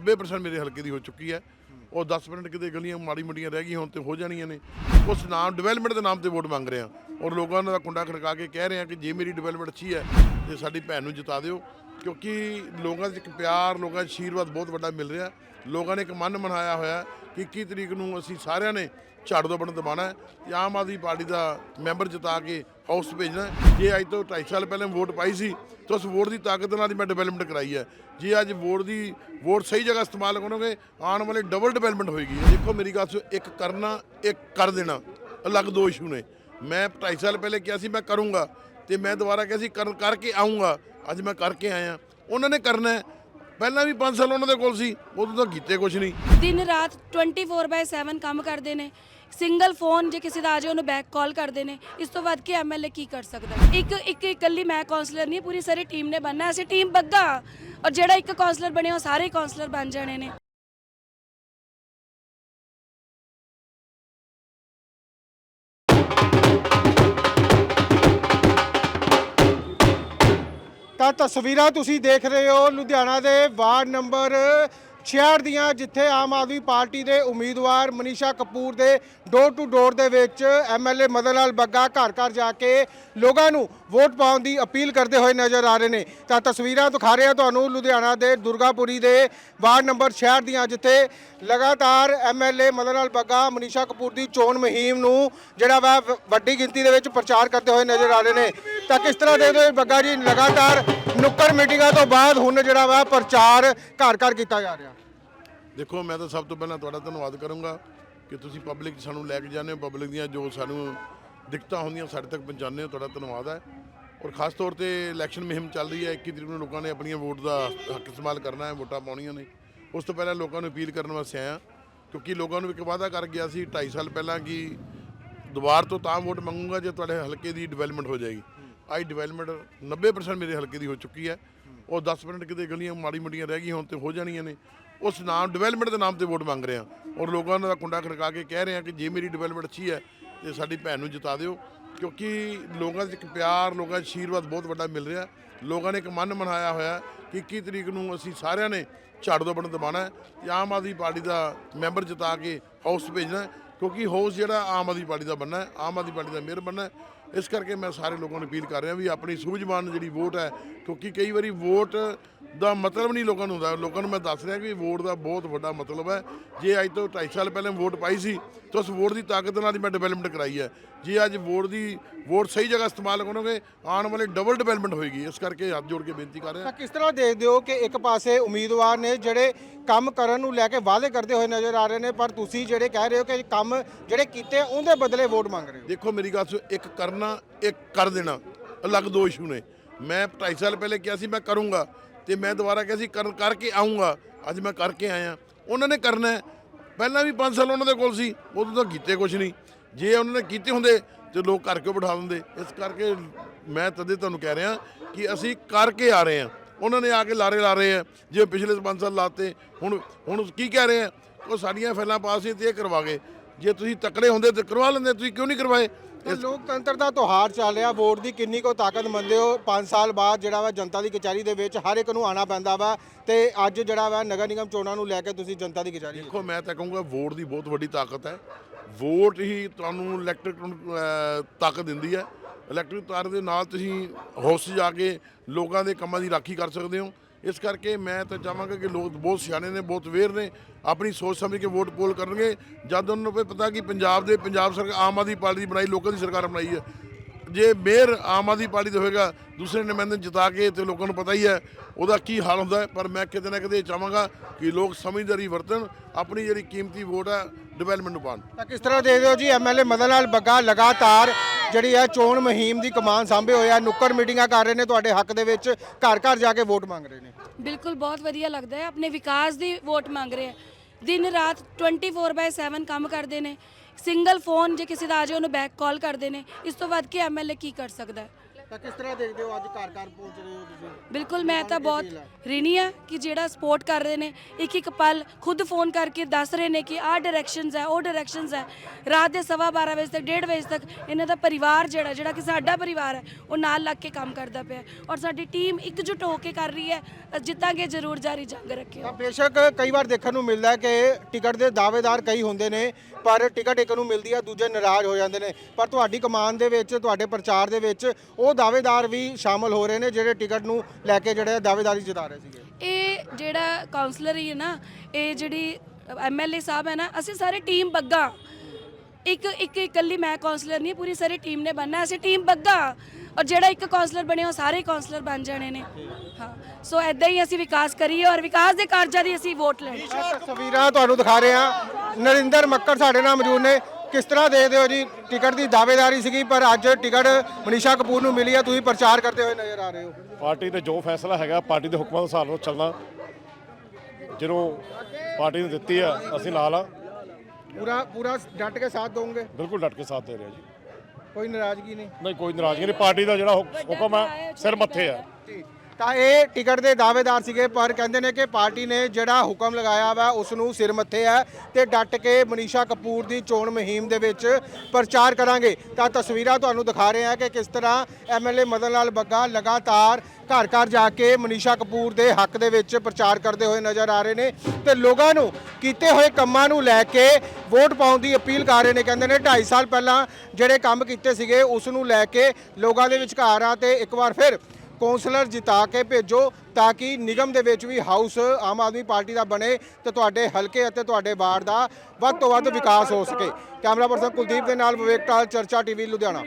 90% ਮੇਰੇ ਹਲਕੇ ਦੀ ਹੋ ਚੁੱਕੀ ਹੈ। ਉਹ 10 ਮਿੰਟ ਕਿਤੇ ਗਲੀਆਂ ਮਾੜੀ ਮੋਟੀਆਂ ਰਹਿ ਗਈਆਂ ਹੁਣ ਤੇ ਹੋ ਜਾਣੀਆਂ ਨੇ। ਉਸ ਨਾਮ ਡਿਵੈਲਪਮੈਂਟ ਦੇ ਨਾਮ ਤੇ ਵੋਟ ਮੰਗ ਰਹੇ ਆ ਔਰ ਲੋਕਾਂ ਦਾ ਕੁੰਡਾ ਖੜਕਾ ਕੇ ਕਹਿ ਰਹੇ ਆ ਕਿ ਜੇ ਮੇਰੀ ਡਿਵੈਲਪਮੈਂਟ ਅੱਛੀ ਹੈ, ਤੇ ਸਾਡੀ ਭੈਣ ਨੂੰ ਜਿਤਾ ਦਿਓ। ਕਿਉਂਕਿ ਲੋਕਾਂ 'ਚ ਇੱਕ ਪਿਆਰ, ਲੋਕਾਂ 'ਚ ਆਸ਼ੀਰਵਾਦ ਬਹੁਤ ਵੱਡਾ ਮਿਲ ਰਿਹਾ। ਲੋਕਾਂ ਨੇ ਇੱਕ ਮਨ ਮਨਾਇਆ ਹੋਇਆ ਕਿ 21 ਤਰੀਕ ਨੂੰ ਅਸੀਂ ਸਾਰਿਆਂ ਨੇ ਝਾੜੂ ਦਾ ਬਟਨ ਦਬਾਉਣਾ ਹੈ। ਤੇ ਆਮ ਆਦਮੀ ਪਾਰਟੀ ਦਾ ਮੈਂਬਰ ਜਿਤਾ ਕੇ ਹਾਊਸ ਭੇਜਣਾ ਹੈ। ਜੇ ਅੱਜ ਤੋਂ 2.5 ਸਾਲ ਪਹਿਲਾਂ ਵੋਟ ਪਾਈ ਸੀ, ਤਾਂ ਉਸ ਵੋਟ ਦੀ ਤਾਕਤ ਨਾਲ ਹੀ ਮੈਂ ਡਿਵੈਲਪਮੈਂਟ ਕਰਾਈ ਹੈ। ਜੇ ਅੱਜ ਵੋਟ ਦੀ, ਵੋਟ ਸਹੀ ਜਗ੍ਹਾ ਇਸਤੇਮਾਲ ਕਰੋਗੇ, ਆਉਣ ਵਾਲੇ ਡਬਲ ਡਿਵੈਲਪਮੈਂਟ ਹੋਏਗੀ। ਦੇਖੋ ਮੇਰੀ ਗੱਲ ਸੁਣੋ, ਇੱਕ ਕਰਨਾ, ਇੱਕ ਕਰ ਦੇਣਾ। ਅਲੱਗ ਦੋ ਇਸ਼ੂ ਨੇ। ਮੈਂ 2.5 ਸਾਲ ਪਹਿਲੇ ਕਿਹਾ ਸੀ, ਮੈਂ ਕਰੂੰਗਾ। ਤੇ ਮੈਂ ਦੁਬਾਰਾ ਕਿਹਾ ਸੀ ਕਰ ਕਰਕੇ ਆਉਂਗਾ ਅੱਜ ਮੈਂ ਕਰਕੇ ਆਇਆ। ਉਹਨਾਂ ਨੇ ਕਰਨਾ ਹੈ। ਪਹਿਲਾਂ ਵੀ 5 ਸਾਲ ਉਹਨਾਂ ਦੇ ਕੋਲ ਸੀ, ਉਦੋਂ ਤਾਂ ਕੀਤੇ ਕੁਝ ਨਹੀਂ। ਦਿਨ ਰਾਤ 24/7 ਕੰਮ ਕਰਦੇ ਨੇ। ਸਿੰਗਲ ਫੋਨ ਜੇ ਕਿਸੇ ਦਾ ਆ ਜਾਏ, ਉਹਨੂੰ ਬੈਕ ਕਾਲ ਕਰਦੇ ਨੇ। ਇਸ ਤੋਂ ਵੱਧ ਕੇ ਐਮਐਲਏ ਕੀ ਕਰ ਸਕਦਾ? ਇੱਕ ਇੱਕ ਇਕੱਲੀ ਮੈਂ ਕਾਉਂਸਲਰ ਨਹੀਂ, ਪੂਰੀ ਸਾਰੀ ਟੀਮ ਨੇ ਬਣਨਾ। ਅਸੀਂ ਟੀਮ ਬੱਗਾ। ਔਰ ਜਿਹੜਾ ਇੱਕ ਕਾਉਂਸਲਰ ਬਣਿਆ, ਉਹ ਸਾਰੇ ਕਾਉਂਸਲਰ ਬਣ ਜਾਣੇ ਨੇ। ਤਾਂ ਤਸਵੀਰਾਂ ਤੁਸੀਂ ਦੇਖ ਰਹੇ ਹੋ ਲੁਧਿਆਣਾ ਦੇ ਵਾਰਡ ਨੰਬਰ 66 ਦੀਆਂ, ਜਿੱਥੇ ਆਮ ਆਦਮੀ ਪਾਰਟੀ ਦੇ ਉਮੀਦਵਾਰ ਮਨੀਸ਼ਾ ਕਪੂਰ ਦੇ ਡੋਰ ਟੂ ਡੋਰ ਦੇ ਵਿੱਚ ਐਮਐਲਏ ਮਦਨ ਲਾਲ ਬੱਗਾ ਘਰ ਘਰ ਜਾ ਕੇ ਲੋਕਾਂ ਨੂੰ ਵੋਟ ਪਾਉਣ ਦੀ ਅਪੀਲ ਕਰਦੇ ਹੋਏ ਨਜ਼ਰ ਆ ਰਹੇ ਨੇ। ਤਾਂ ਤਸਵੀਰਾਂ ਦਿਖਾ ਰਹੇ ਹਾਂ ਤੁਹਾਨੂੰ ਲੁਧਿਆਣਾ ਦੇ ਦੁਰਗਾਪੁਰੀ ਦੇ ਵਾਰਡ ਨੰਬਰ 66 ਦੀਆਂ, ਜਿੱਥੇ ਲਗਾਤਾਰ ਐਮਐਲਏ ਮਦਨ ਲਾਲ ਬੱਗਾ, ਮਨੀਸ਼ਾ ਕਪੂਰ ਦੀ ਚੋਣ ਮੁਹਿੰਮ ਨੂੰ ਜਿਹੜਾ ਵਾ, ਵੱਡੀ ਗਿਣਤੀ ਦੇ ਵਿੱਚ ਪ੍ਰਚਾਰ ਕਰਦੇ ਹੋਏ ਨਜ਼ਰ ਆ ਰਹੇ ਨੇ। ਤਾਂ ਕਿਸ ਤਰ੍ਹਾਂ ਦੇਖਦੇ ਹੋ ਬੱਗਾ ਜੀ, ਲਗਾਤਾਰ ਨੁੱਕਰ ਮੀਟਿੰਗਾਂ ਤੋਂ ਬਾਅਦ ਹੁਣ ਜਿਹੜਾ ਵਾ ਪ੍ਰਚਾਰ ਘਰ ਘਰ ਕੀਤਾ ਜਾ ਰਿਹਾ। ਦੇਖੋ, ਮੈਂ ਤਾਂ ਸਭ ਤੋਂ ਪਹਿਲਾਂ ਤੁਹਾਡਾ ਧੰਨਵਾਦ ਕਰੂੰਗਾ ਕਿ ਤੁਸੀਂ ਪਬਲਿਕ ਸਾਨੂੰ ਲੈ ਕੇ ਜਾਂਦੇ ਹੋ ਪਬਲਿਕ ਦੀਆਂ ਜੋ ਸਾਨੂੰ ਦਿੱਕਤਾਂ ਹੁੰਦੀਆਂ ਸਾਡੇ ਤੱਕ ਪਹੁੰਚਾਉਂਦੇ ਹੋ, ਤੁਹਾਡਾ ਧੰਨਵਾਦ ਹੈ। ਔਰ ਖਾਸ ਤੌਰ ਤੇ ਇਲੈਕਸ਼ਨ ਮੁਹਿੰਮ ਚੱਲ ਰਹੀ ਹੈ 21 ਤਰੀਕ ਨੂੰ ਲੋਕਾਂ ਨੇ ਆਪਣੀਆਂ ਵੋਟ ਦਾ ਹੱਕ ਇਸਤੇਮਾਲ ਕਰਨਾ ਹੈ, ਵੋਟਾਂ ਪਾਉਣੀਆਂ ਨੇ। ਉਸ ਤੋਂ ਪਹਿਲਾਂ ਲੋਕਾਂ ਨੂੰ ਅਪੀਲ ਕਰਨ ਵਾਸਤੇ ਆਇਆ, ਕਿਉਂਕਿ ਲੋਕਾਂ ਨੂੰ ਇੱਕ ਵਾਅਦਾ ਕਰ ਗਿਆ ਸੀ 2.5 ਸਾਲ ਪਹਿਲਾਂ ਕਿ ਦੁਬਾਰ ਤੋਂ ਤਾਂ ਵੋਟ ਮੰਗੂਗਾ ਜੇ ਤੁਹਾਡੇ ਹਲਕੇ ਦੀ ਡਿਵੈਲਪਮੈਂਟ ਹੋ ਜਾਏਗੀ। ਅੱਜ ਡਿਵੈਲਪਮੈਂਟ 90% ਮੇਰੇ ਹਲਕੇ ਦੀ ਹੋ ਚੁੱਕੀ ਹੈ। ਉਹ 10 ਮਿੰਟ ਕਿਤੇ ਗਲੀਆਂ ਮਾੜੀ ਮੋਟੀਆਂ ਰਹਿ ਗਈਆਂ, ਹੁਣ ਤੇ ਹੋ ਜਾਣੀਆਂ ਨੇ। ਉਸ ਨਾਮ, ਡਿਵੈਲਪਮੈਂਟ ਦੇ ਨਾਮ ਤੇ ਵੋਟ ਮੰਗ ਰਹੇ ਆ ਔਰ ਲੋਕਾਂ ਦਾ ਕੁੰਡਾ ਖੜਕਾ ਕੇ ਕਹਿ ਰਹੇ ਆ ਕਿ ਜੇ ਮੇਰੀ ਡਿਵੈਲਪਮੈਂਟ ਅੱਛੀ ਹੈ, ਤੇ ਸਾਡੀ ਭੈਣ ਨੂੰ ਜਿਤਾ ਦਿਓ। ਕਿਉਂਕਿ ਲੋਕਾਂ 'ਚ ਇੱਕ ਪਿਆਰ, ਲੋਕਾਂ 'ਚ ਆਸ਼ੀਰਵਾਦ ਬਹੁਤ ਵੱਡਾ ਮਿਲ ਰਿਹਾ। ਲੋਕਾਂ ਨੇ ਇੱਕ ਮਨ ਮਨਾਇਆ ਹੋਇਆ ਕਿ 21 ਤਰੀਕ ਨੂੰ ਅਸੀਂ ਸਾਰਿਆਂ ਨੇ ਝਾੜੂ ਦਾ ਬਟਨ ਦਬਾਉਣਾ ਹੈ। ਤੇ ਆਮ ਆਦਮੀ ਪਾਰਟੀ ਦਾ ਮੈਂਬਰ ਜਿਤਾ ਕੇ ਹਾਊਸ ਭੇਜਣਾ ਕਿਉਂਕਿ ਹਾਊਸ ਜਿਹੜਾ ਆਮ ਆਦਮੀ ਪਾਰਟੀ ਦਾ ਬਣਨਾ ਹੈ, ਆਮ ਆਦਮੀ ਪਾਰਟੀ ਦਾ ਮੇਅਰ ਬਣਨਾ ਹੈ। ਇਸ ਕਰਕੇ ਮੈਂ ਸਾਰੇ ਲੋਕਾਂ ਨੂੰ ਅਪੀਲ ਕਰ ਰਿਹਾ ਵੀ ਆਪਣੀ ਸੂਝਵਾਨ ਜਿਹੜੀ ਵੋਟ ਹੈ ਕਿਉਂਕਿ ਕਈ ਵਾਰੀ ਵੋਟ ਦਾ ਮਤਲਬ ਨਹੀਂ ਲੋਕਾਂ ਨੂੰ ਹੁੰਦਾ। ਲੋਕਾਂ ਨੂੰ ਮੈਂ ਦੱਸ ਰਿਹਾ ਕਿ ਵੋਟ ਦਾ ਬਹੁਤ ਵੱਡਾ ਮਤਲਬ ਹੈ। ਜੇ ਅੱਜ ਤੋਂ 2.5 ਸਾਲ ਪਹਿਲਾਂ ਵੋਟ ਪਾਈ ਸੀ ਤਾਂ ਉਸ ਵੋਟ ਦੀ ਤਾਕਤ ਨਾਲ ਹੀ ਮੈਂ ਡਿਵੈਲਪਮੈਂਟ ਕਰਾਈ ਹੈ। ਜੇ ਅੱਜ ਵੋਟ ਦੀ ਵੋਟ ਸਹੀ ਜਗ੍ਹਾ ਇਸਤੇਮਾਲ ਕਰੋਗੇ ਆਉਣ ਵਾਲੇ ਡਬਲ ਡਿਵੈਲਪਮੈਂਟ ਹੋਏਗੀ। ਇਸ ਕਰਕੇ ਹੱਥ ਜੋੜ ਕੇ ਬੇਨਤੀ ਕਰ ਰਿਹਾ। ਤਾਂ ਕਿਸ ਤਰ੍ਹਾਂ ਦੇਖਦੇ ਹੋ ਕਿ ਇੱਕ ਪਾਸੇ ਉਮੀਦਵਾਰ ਨੇ ਜਿਹੜੇ ਕੰਮ ਕਰਨ ਨੂੰ ਲੈ ਕੇ ਵਾਅਦੇ ਕਰਦੇ ਹੋਏ ਨਜ਼ਰ ਆ ਰਹੇ ਨੇ ਪਰ ਤੁਸੀਂ ਜਿਹੜੇ ਕਹਿ ਰਹੇ ਹੋ ਕਿ ਕੰਮ ਜਿਹੜੇ ਕੀਤੇ ਉਹਦੇ ਬਦਲੇ ਵੋਟ ਮੰਗ ਰਹੇ ਹੋ? ਦੇਖੋ ਮੇਰੀ ਗੱਲ ਸੁਣੋ ਇੱਕ ਕਰਨਾ ਇੱਕ ਕਰ ਦੇਣਾ ਅਲੱਗ ਦੋ ਇਸ਼ੂ ਨੇ। ਮੈਂ 2.5 ਸਾਲ ਪਹਿਲੇ ਕਿਹਾ ਸੀ, ਮੈਂ ਕਰੂੰਗਾ। ਤੇ ਮੈਂ ਦੁਬਾਰਾ ਕਿਹਾ ਸੀ ਕਰ ਕਰਕੇ ਆਉਂਗਾ ਅੱਜ ਮੈਂ ਕਰਕੇ ਆਇਆ। ਉਹਨਾਂ ਨੇ ਕਰਨਾ ਪਹਿਲਾਂ ਵੀ 5 ਸਾਲ ਉਹਨਾਂ ਦੇ ਕੋਲ ਸੀ। ਉਦੋਂ ਤਾਂ ਕੀਤੇ ਕੁਝ ਨਹੀਂ। ਜੇ ਉਹਨਾਂ ਨੇ ਕੀਤੇ ਹੁੰਦੇ, ਤੇ ਲੋਕ ਕਰਕੇ ਬਿਠਾ ਦਿੰਦੇ? ਇਸ ਕਰਕੇ ਮੈਂ ਤਦੇ ਤੁਹਾਨੂੰ ਕਹਿ ਰਿਹਾ ਕਿ ਅਸੀਂ ਕਰਕੇ ਆ ਰਹੇ ਹਾਂ। ਉਹਨਾਂ ਨੇ ਆ ਕੇ ਲਾਰੇ ਲਾ ਰਹੇ ਆ। ਜੇ ਪਿਛਲੇ 5 ਸਾਲ ਲਾਤੇ, ਹੁਣ ਹੁਣ ਕੀ ਕਹਿ ਰਹੇ ਆ? ਉਹ ਸਾਡੀਆਂ ਫੈਲਾਂ ਪਾਸ ਸੀ ਤੇ ਇਹ ਕਰਵਾ ਗਏ। ਜੇ ਤੁਸੀਂ ਤਕੜੇ ਹੁੰਦੇ ਤੇ ਕਰਵਾ ਲੈਂਦੇ, ਤੁਸੀਂ ਕਿਉਂ ਨਹੀਂ ਕਰਵਾਏ? ਤਾਂ ਲੋਕਤੰਤਰ ਦਾ ਤਿਉਹਾਰ ਚੱਲ ਰਿਹਾ ਵੋਟ ਦੀ ਕਿੰਨੀ ਕੋ ਤਾਕਤ ਮੰਨਦੇ ਹੋ? 5 ਸਾਲ ਬਾਅਦ ਜਿਹੜਾ ਵਾ ਜਨਤਾ ਦੀ ਕਚਹਿਰੀ ਦੇ ਵਿੱਚ ਹਰ ਇੱਕ ਨੂੰ ਆਣਾ ਪੈਂਦਾ ਵਾ ਤੇ ਅੱਜ ਜਿਹੜਾ ਵਾ ਨਗਰ ਨਿਗਮ ਚੋਣਾਂ ਨੂੰ ਲੈ ਕੇ ਤੁਸੀਂ ਜਨਤਾ ਦੀ ਕਚਹਿਰੀ ਦੇਖੋ ਮੈਂ ਤਾਂ ਕਹੂੰਗਾ ਵੋਟ ਦੀ ਬਹੁਤ ਵੱਡੀ ਤਾਕਤ ਹੈ। ਵੋਟ ਹੀ ਤੁਹਾਨੂੰ ਇਲੈਕਟ੍ਰਿਕ ਤਾਕਤ ਦਿੰਦੀ ਹੈ। ਇਲੈਕਟ੍ਰਿਕ ਤਾਰ ਦੇ ਨਾਲ ਤੁਸੀਂ ਹਾਊਸ ਜਾ ਕੇ ਲੋਕਾਂ ਦੇ ਕੰਮਾਂ ਦੀ ਰਾਖੀ ਕਰ ਸਕਦੇ ਹੋ। ਇਸ ਕਰਕੇ ਮੈਂ ਤਾਂ ਚਾਹਾਂਗਾ ਕਿ ਲੋਕ ਬਹੁਤ ਸਿਆਣੇ ਨੇ, ਬਹੁਤ ਵੇਰ ਨੇ, ਆਪਣੀ ਸੋਚ ਸਮਝ ਕੇ ਵੋਟ ਪੋਲ ਕਰਨਗੇ। ਜਦ ਉਹਨਾਂ ਨੂੰ ਪਤਾ ਕਿ ਪੰਜਾਬ ਦੇ, ਪੰਜਾਬ ਸਰਕਾਰ, ਆਮ ਆਦਮੀ ਪਾਰਟੀ ਦੀ ਬਣਾਈ, ਲੋਕਾਂ ਦੀ ਸਰਕਾਰ ਬਣਾਈ ਹੈ। ਜੇ ਮੇਅਰ ਆਮ ਆਦਮੀ ਪਾਰਟੀ ਦਾ ਹੋਏਗਾ, ਦੂਸਰੇ ਨੁਮਾਇੰਦੇ ਨੂੰ ਜਿਤਾ ਕੇ ਤੇ ਲੋਕਾਂ ਨੂੰ ਪਤਾ ਹੀ ਹੈ, ਉਹਦਾ ਕੀ ਹਾਲ ਹੁੰਦਾ ਪਰ ਮੈਂ ਕਿਤੇ ਨਾ ਕਿਤੇ ਇਹ ਚਾਹਾਂਗਾ ਕਿ ਲੋਕ ਸਮਝਦਾਰੀ ਵਰਤਣ, ਆਪਣੀ ਜਿਹੜੀ ਕੀਮਤੀ ਵੋਟ ਹੈ ਡਿਵੈਲਪਮੈਂਟ ਨੂੰ ਪਾਉਣ। ਤਾਂ ਕਿਸ ਤਰ੍ਹਾਂ ਦੇਖਦੇ ਹੋ ਜੀ ਐਮਐਲਏ ਮਦਨ ਲਾਲ ਬੱਗਾ ਲਗਾਤਾਰ ਜਿਹੜੀ ਹੈ ਚੋਣ ਮੁਹਿੰਮ ਦੀ ਕਮਾਨ ਸਾਂਭੇ ਹੋਏ ਆ, ਨੁੱਕਰ ਮੀਟਿੰਗਾਂ ਕਰ ਰਹੇ ਨੇ ਤੁਹਾਡੇ ਹੱਕ ਦੇ ਵਿੱਚ, ਘਰ ਘਰ ਜਾ ਕੇ ਵੋਟ ਮੰਗ ਰਹੇ ਨੇ। ਬਿਲਕੁਲ ਬਹੁਤ ਵਧੀਆ ਲੱਗਦਾ ਹੈ, ਆਪਣੇ ਵਿਕਾਸ ਦੀ ਵੋਟ ਮੰਗ ਰਹੇ ਆ ਦਿਨ ਰਾਤ 24/7 ਕੰਮ ਕਰਦੇ ਨੇ ਸਿੰਗਲ ਫੋਨ ਜੇ ਕਿਸੇ ਦਾ ਆ ਜਾਏ, ਉਹਨੂੰ ਬੈਕ ਕਾਲ ਕਰਦੇ ਨੇ, ਇਸ ਤੋਂ ਵੱਧ ਕੇ ਐਮਐਲਏ ਕੀ ਕਰ ਸਕਦਾ ਹੈ? ਤਾਂ ਕਿਸ ਤਰ੍ਹਾਂ ਦੇਖਦੇ ਹੋ ਅੱਜ ਘਰ ਘਰ ਪਹੁੰਚ ਰਹੇ ਹੋ ਤੁਸੀਂ? ਬਿਲਕੁਲ ਮੈਂ ਤਾਂ ਬਹੁਤ ਰਿਣੀ ਆ ਕਿ ਜਿਹੜਾ ਸਪੋਰਟ ਕਰ ਰਹੇ ਨੇ ਇੱਕ ਇੱਕ ਪਲ ਖੁਦ ਫੋਨ ਕਰਕੇ ਦੱਸ ਰਹੇ ਨੇ ਕਿ ਆਹ ਡਾਇਰੈਕਸ਼ਨਸ ਹੈ ਉਹ ਡਾਇਰੈਕਸ਼ਨਸ ਹੈ। ਰਾਤ ਦੇ ਸਵਾ 12 ਵਜੇ ਤੱਕ 1:30 ਵਜੇ ਤੱਕ ਇਹਨਾਂ ਦਾ ਪਰਿਵਾਰ ਜਿਹੜਾ ਜਿਹੜਾ ਕਿ ਸਾਡਾ ਪਰਿਵਾਰ ਹੈ ਉਹ ਨਾਲ ਲੱਗ ਕੇ ਕੰਮ ਕਰਦਾ ਪਿਆ। ਔਰ ਸਾਡੀ ਟੀਮ ਇਕਜੁੱਟ ਹੋ ਕੇ ਕਰ ਰਹੀ ਹੈ ਜਿੱਤਾਂਗੇ ਜ਼ਰੂਰ ਜਾਰੀ ਜੰਗ ਰੱਖਿਓ। ਤਾਂ ਬੇਸ਼ੱਕ ਕਈ ਵਾਰ ਦੇਖਣ ਨੂੰ ਮਿਲਦਾ ਹੈ ਕਿ ਟਿਕਟ ਦੇ ਦਾਅਵੇਦਾਰ ਕਈ ਹੁੰਦੇ ਨੇ ਪਰ ਟਿਕਟ ਇੱਕ ਨੂੰ ਮਿਲਦੀ ਆ, ਦੂਜੇ ਨਾਰਾਜ਼ ਹੋ ਜਾਂਦੇ ਨੇ। ਪਰ ਤੁਹਾਡੀ ਕਮਾਨ ਦੇ ਵਿੱਚ, ਤੁਹਾਡੇ ਪ੍ਰਚਾਰ ਦੇ ਵਿੱਚ ਉਹ ਦਾਅਵੇਦਾਰ ਵੀ ਸ਼ਾਮਲ ਹੋ ਰਹੇ ਨੇ ਜਿਹੜੇ ਟਿਕਟ ਨੂੰ ਲੈ ਕੇ ਜਿਹੜੇ ਦਾਅਵੇਦਾਰੀ ਜਤਾ ਰਹੇ ਸੀਗੇ। ਇਹ ਜਿਹੜਾ ਕਾਉਂਸਲਰ ਹੀ ਹੈ ਨਾ, ਇਹ ਜਿਹੜੀ ਐਮਐਲਏ ਸਾਹਿਬ ਹੈ ਨਾ, ਅਸੀਂ ਸਾਰੇ ਟੀਮ ਬੱਗਾ। ਇੱਕ ਇੱਕ ਇਕੱਲੀ ਮੈਂ ਕਾਉਂਸਲਰ ਨਹੀਂ, ਪੂਰੀ ਸਾਰੀ ਟੀਮ ਨੇ ਬਣਨਾ, ਅਸੀਂ ਟੀਮ ਬੱਗਾ। ਔਰ ਜਿਹੜਾ ਇੱਕ ਕਾਉਂਸਲਰ ਬਣਿਆ ਉਹ ਸਾਰੇ ਕਾਉਂਸਲਰ ਬਣ ਜਾਣੇ ਨੇ। ਹਾਂ। ਸੋ ਐਦਾਂ ਹੀ ਅਸੀਂ ਵਿਕਾਸ ਕਰੀਏ ਔਰ ਵਿਕਾਸ ਦੇ ਕਾਰਜਾਂ ਦੀ ਅਸੀਂ ਵੋਟ ਲੈਣੀ। ਇਹ ਤਸਵੀਰਾਂ ਤੁਹਾਨੂੰ ਦਿਖਾ ਰਹੇ। ਹਾਂ ਨਰਿੰਦਰ ਮੱਕੜ ਸਾਡੇ ਨਾਲ ਮੌਜੂਦ ਨੇ। ਕਿਸ ਤਰ੍ਹਾਂ ਦੇਖਦੇ ਹੋ ਜੀ? ਟਿਕਟ ਦੀ ਦਾਅਵੇਦਾਰੀ ਸੀਗੀ ਪਰ ਅੱਜ ਟਿਕਟ ਮਨੀਸ਼ਾ ਕਪੂਰ ਨੂੰ ਮਿਲੀ ਆ। ਤੁਸੀਂ ਪ੍ਰਚਾਰ ਕਰਦੇ ਹੋਏ ਨਜ਼ਰ ਆ ਰਹੇ ਹੋ। ਪਾਰਟੀ ਤੇ ਜੋ ਫੈਸਲਾ ਹੈਗਾ ਪਾਰਟੀ ਦੇ ਹੁਕਮਾਂ ਦੇ ਹਿਸਾਬ ਨਾਲ ਚੱਲਣਾ। ਜਦੋਂ ਪਾਰਟੀ ਨੇ ਦਿੱਤੀ ਆ ਅਸੀਂ ਨਾਲ ਆ। ਪੂਰਾ ਪੂਰਾ ਡਟ ਕੇ ਸਾਥ ਦੋਗੇ? ਬਿਲਕੁਲ ਡਟ ਕੇ ਸਾਥ ਦੇ ਰਹੇ ਆ ਜੀ। ਕੋਈ ਨਾਰਾਜ਼ਗੀ ਨਹੀਂ। ਨਹੀਂ ਕੋਈ ਨਾਰਾਜ਼ਗੀ ਨਹੀਂ। ਪਾਰਟੀ ਦਾ ਜਿਹੜਾ ਹੁਕ- ਹੁਕਮ ਆ ਸਿਰ ਮੱਥੇ ਆ ਜੀ ਤਾਂ ਇਹ ਟਿਕਟ ਦੇ ਦਾਅਵੇਦਾਰ ਸੀਗੇ, ਪਰ ਕਹਿੰਦੇ ਨੇ ਕਿ ਪਾਰਟੀ ਨੇ ਜਿਹੜਾ ਹੁਕਮ ਲਗਾਇਆ ਵਾ ਉਸ ਨੂੰ ਸਿਰ ਮੱਥੇ ਹੈ ਤੇ ਡਟ ਕੇ ਮਨੀਸ਼ਾ ਕਪੂਰ ਦੀ ਚੋਣ ਮੁਹਿੰਮ ਦੇ ਵਿੱਚ ਪ੍ਰਚਾਰ ਕਰਾਂਗੇ। ਤਾਂ ਤਸਵੀਰਾਂ ਤੁਹਾਨੂੰ ਦਿਖਾ ਰਹੇ ਹਾਂ ਕਿ ਕਿਸ ਤਰ੍ਹਾਂ ਐਮਐਲਏ ਮਦਨ ਲਾਲ ਬੱਗਾ ਲਗਾਤਾਰ ਘਰ ਘਰ ਜਾ ਕੇ ਮਨੀਸ਼ਾ ਕਪੂਰ ਦੇ ਹੱਕ ਦੇ ਵਿੱਚ ਪ੍ਰਚਾਰ ਕਰਦੇ ਹੋਏ ਨਜ਼ਰ ਆ ਰਹੇ ਨੇ ਤੇ ਲੋਕਾਂ ਨੂੰ ਕੀਤੇ ਹੋਏ ਕੰਮਾਂ ਨੂੰ ਲੈ ਕੇ ਵੋਟ ਪਾਉਣ ਦੀ ਅਪੀਲ ਕਰ ਰਹੇ ਨੇ। ਕਹਿੰਦੇ ਨੇ 2.5 ਸਾਲ ਪਹਿਲਾਂ ਜਿਹੜੇ ਕੰਮ ਕੀਤੇ ਸੀਗੇ ਉਸ ਨੂੰ ਲੈ ਕੇ ਲੋਕਾਂ ਦੇ ਵਿਚਕਾਰ ਆ ਤੇ ਇੱਕ ਵਾਰ ਫਿਰ ਕੌਂਸਲਰ ਜਿਤਾ ਕੇ ਭੇਜੋ ਤਾਂ ਕਿ ਨਿਗਮ ਦੇ ਵਿੱਚ ਵੀ ਹਾਊਸ ਆਮ ਆਦਮੀ ਪਾਰਟੀ ਦਾ ਬਣੇ ਤੇ ਤੁਹਾਡੇ ਹਲਕੇ ਅਤੇ ਤੁਹਾਡੇ ਵਾਰਡ ਦਾ ਵੱਧ ਤੋਂ ਵੱਧ ਵਿਕਾਸ ਹੋ ਸਕੇ। ਕੈਮਰਾ ਪਰਸਨ ਕੁਲਦੀਪ ਦੇ ਨਾਲ ਵਿਵੇਕ ਟਾਲ ਚਰਚਾ ਟੀਵੀ, ਲੁਧਿਆਣਾ।